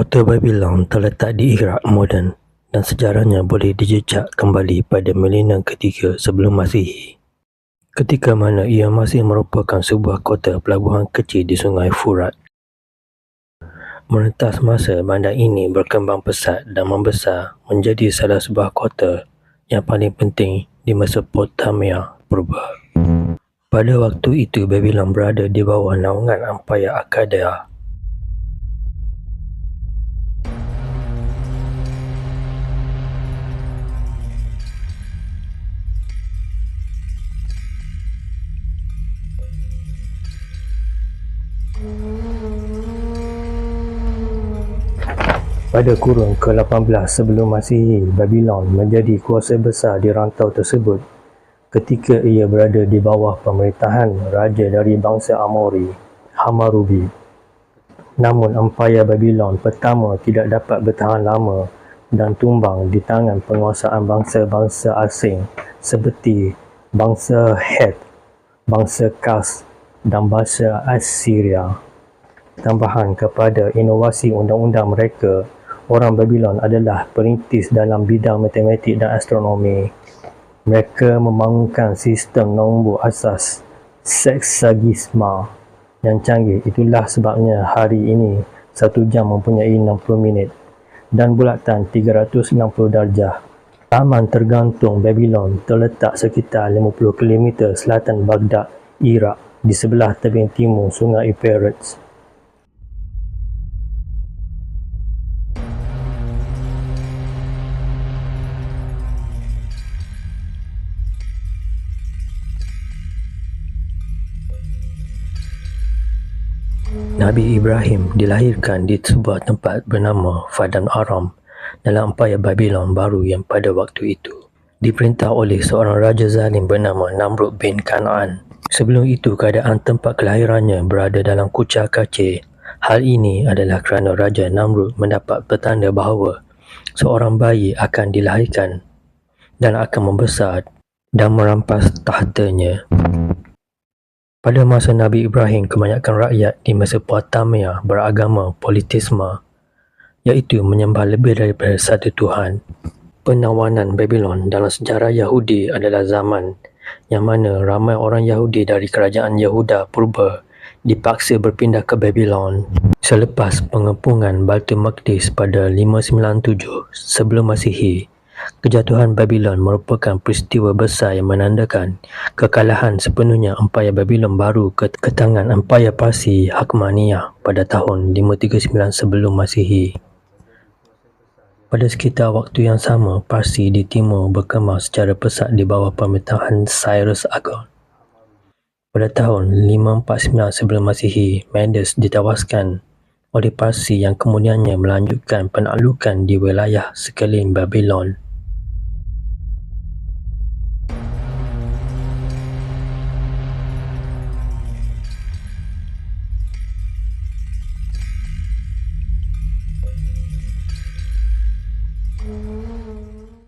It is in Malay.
Kota Babylon terletak di Iraq moden dan sejarahnya boleh dijejak kembali pada milenium ketiga sebelum Masihi. Ketika mana ia masih merupakan sebuah kota pelabuhan kecil di Sungai Furat. Merentas masa bandar ini berkembang pesat dan membesar menjadi salah sebuah kota yang paling penting di Mesopotamia purba. Pada waktu itu Babylon berada di bawah naungan Empire Akkadia Pada kurun ke-18 sebelum Masihi, Babylon menjadi kuasa besar di rantau tersebut ketika ia berada di bawah pemerintahan raja dari bangsa Amori, Hamarubi. Namun Empire Babylon pertama tidak dapat bertahan lama dan tumbang di tangan penguasaan bangsa-bangsa asing seperti bangsa Het, bangsa Kas dan bangsa Assyria. Tambahan kepada inovasi undang-undang mereka, orang Babylon adalah perintis dalam bidang matematik dan astronomi. Mereka membangunkan sistem nombor asas sexagisma yang canggih. Itulah sebabnya hari ini satu jam mempunyai 60 minit dan bulatan 360 darjah. Taman tergantung Babylon terletak sekitar 50 km selatan Baghdad, Iraq di sebelah tebing timur Sungai Euphrates. Nabi Ibrahim dilahirkan di sebuah tempat bernama Fadan Aram dalam empayar Babylon baru yang pada waktu itu diperintah oleh seorang raja zalim bernama Namrud bin Kanaan. Sebelum itu keadaan tempat kelahirannya berada dalam kucar kacir. Hal ini adalah kerana Raja Namrud mendapat petanda bahawa seorang bayi akan dilahirkan dan akan membesar dan merampas tahtanya. Pada masa Nabi Ibrahim, kebanyakan rakyat di Mesopotamia beragama politisme, iaitu menyembah lebih daripada satu Tuhan. Penawanan Babylon dalam sejarah Yahudi adalah zaman yang mana ramai orang Yahudi dari kerajaan Yehuda purba dipaksa berpindah ke Babylon selepas pengepungan Baitul Maqdis pada 597 sebelum Masihi. Kejatuhan Babylon merupakan peristiwa besar yang menandakan kekalahan sepenuhnya Empayar Babylon baru ke, ke tangan Empayar Parsi Hakmaniyah pada tahun 539 sebelum Masihi. Pada sekitar waktu yang sama, Parsi di timur berkembang secara pesat di bawah pemerintahan Cyrus Agon. Pada tahun 549 sebelum Masihi, Medes ditawaskan oleh Parsi yang kemudiannya melanjutkan penaklukan di wilayah sekeliling Babylon.